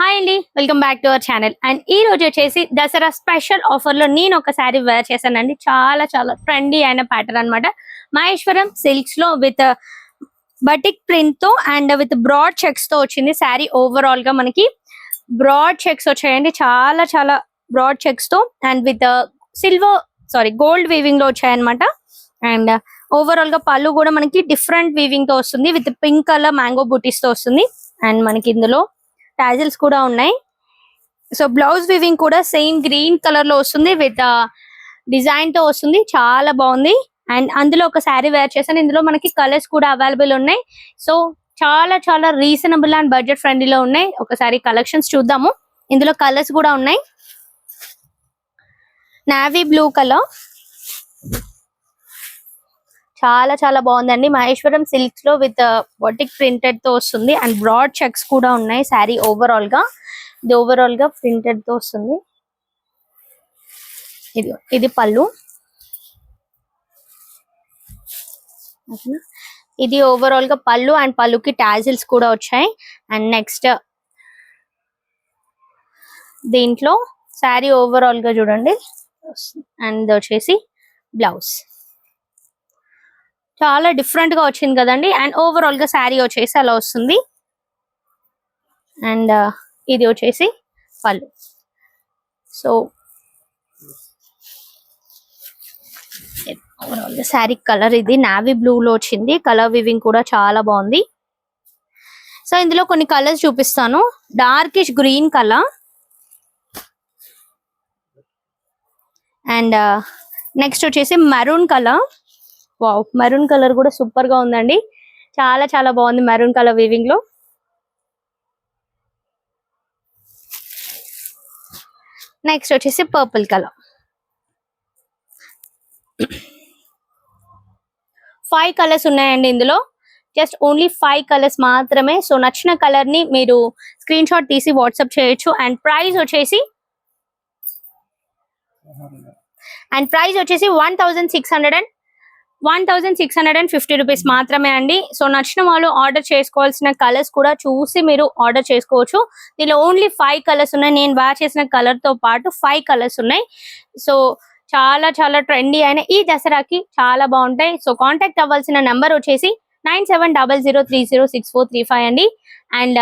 Hi అండి welcome back to our channel and ఈ రోజు వచ్చేసి దసరా స్పెషల్ ఆఫర్లో నేను ఒక శారీ వేర్ చేశానండి. చాలా చాలా ట్రెండీ అయిన ప్యాటర్న్ అన్నమాట. మహేశ్వరం సిల్క్స్లో విత్ బటిక్ ప్రింట్తో అండ్ విత్ బ్రాడ్ చెక్స్తో వచ్చింది శారీ ఓవరాల్గా మనకి. బ్రాడ్ చెక్స్ వచ్చాయండి. చాలా చాలా broad చెక్స్తో and with silver sari gold వీవింగ్లో వచ్చాయన్నమాట. అండ్ ఓవరాల్ uh, గా పళ్ళు కూడా మనకి డిఫరెంట్ వీవింగ్తో వస్తుంది. విత్ పింక్ కలర్ మ్యాంగో బుటీస్తో వస్తుంది. అండ్ మనకి ఇందులో టాజిల్స్ కూడా ఉన్నాయి. సో బ్లౌజ్ వివింగ్ కూడా సేమ్ గ్రీన్ కలర్లో వస్తుంది విత్ డిజైన్ uh, తో వస్తుంది. చాలా బాగుంది. అండ్ అందులో ఒక శారీ వేర్ చేశాను. ఇందులో మనకి కలర్స్ కూడా అవైలబుల్ ఉన్నాయి. సో చాలా చాలా రీజనబుల్ అండ్ బడ్జెట్ ఫ్రెండ్లీలో ఉన్నాయి. ఒకసారి కలెక్షన్స్ చూద్దాము. ఇందులో కలర్స్ కూడా ఉన్నాయి. నావీ బ్లూ కలర్ చాలా చాలా బాగుందండి. మహేశ్వరం సిల్క్స్లో విత్ బొటిక్ ప్రింటెడ్తో వస్తుంది. అండ్ బ్రాడ్ చెక్స్ కూడా ఉన్నాయి శారీ ఓవరాల్గా. ఇది ఓవరాల్గా ప్రింటెడ్తో వస్తుంది. ఇది ఇది పళ్ళు. ఇది ఓవరాల్గా పళ్ళు అండ్ పళ్ళుకి టాజిల్స్ కూడా వచ్చాయి. అండ్ నెక్స్ట్ uh, దీంట్లో శారీ ఓవరాల్గా చూడండి. అండ్ వచ్చేసి బ్లౌజ్ చాలా డిఫరెంట్గా వచ్చింది కదండి. అండ్ ఓవరాల్గా శారీ వచ్చేసి అలా వస్తుంది. అండ్ uh, ఇది వచ్చేసి పళ్ళు. సో ఓవరాల్గా శారీ కలర్ ఇది. నావీ బ్లూ లో వచ్చింది. కలర్ వివింగ్ కూడా చాలా బాగుంది. సో ఇందులో కొన్ని కలర్స్ చూపిస్తాను. Darkish green colour and next వచ్చేసి maroon colour wow maroon colour కూడా సూపర్గా ఉందండి. చాలా చాలా బాగుంది మెరూన్ కలర్ వీవింగ్లో. నెక్స్ట్ వచ్చేసి పర్పుల్ కలర్ ఫైవ్ కలర్స్ ఉన్నాయండి ఇందులో. జస్ట్ ఓన్లీ ఫైవ్ కలర్స్ మాత్రమే. సో నచ్చిన కలర్ని మీరు స్క్రీన్ షాట్ తీసి వాట్సాప్ చేయొచ్చు. అండ్ ప్రైస్ వచ్చేసి అండ్ ప్రైస్ వచ్చేసి one thousand six hundred and one thousand six hundred and fifty rupees మాత్రమే అండి. సో నచ్చిన వాళ్ళు ఆర్డర్ చేసుకోవాల్సిన కలర్స్ కూడా చూసి మీరు ఆర్డర్ చేసుకోవచ్చు. దీనిలో ఓన్లీ ఫైవ్ కలర్స్ ఉన్నాయి. నేను వేర్ చేసిన కలర్తో పాటు ఫైవ్ కలర్స్ ఉన్నాయి. సో చాలా చాలా ట్రెండీ అయిన ఈ దసరాకి చాలా బాగుంటాయి. సో కాంటాక్ట్ అవ్వాల్సిన నెంబర్ వచ్చేసి nine seven double zero three zero six four three five అండి. అండ్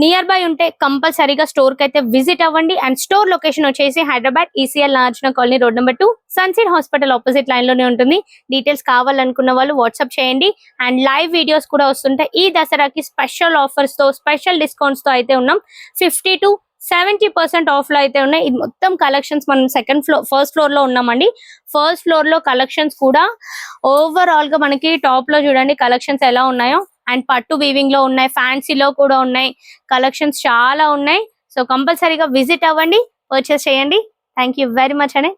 నియర్ బై ఉంటే కంపల్సరీగా స్టోర్కి అయితే విజిట్ అవ్వండి. అండ్ స్టోర్ లొకేషన్ వచ్చేసి హైదరాబాద్ ఈసీఎల్ నార్జున కాలనీ రోడ్ నెంబర్ టూ సన్సీడ్ హాస్పిటల్ ఆపోజిట్ లైన్లోనే ఉంటుంది. డీటెయిల్స్ కావాలనుకున్న వాళ్ళు వాట్సాప్ చేయండి. అండ్ లైవ్ వీడియోస్ కూడా వస్తుంటాయి. ఈ దసరాకి స్పెషల్ ఆఫర్స్తో స్పెషల్ డిస్కౌంట్స్తో అయితే ఉన్నాం. ఫిఫ్టీ టు సెవెంటీ పర్సెంట్ ఆఫ్లో అయితే ఉన్నాయి. ఇది మొత్తం కలెక్షన్స్ మనం సెకండ్ ఫ్లోర్ ఫస్ట్ ఫ్లోర్లో ఉన్నామండి. ఫస్ట్ ఫ్లోర్లో కలెక్షన్స్ కూడా ఓవరాల్గా మనకి టాప్లో చూడండి కలెక్షన్స్ ఎలా ఉన్నాయో. అండ్ పట్టు వీవింగ్లో ఉన్నాయి ఫ్యాన్సీలో కూడా ఉన్నాయి కలెక్షన్స్ చాలా ఉన్నాయి. సో కంపల్సరీగా విజిట్ అవ్వండి పర్చేస్ చేయండి. థ్యాంక్ యూ వెరీ మచ్ అని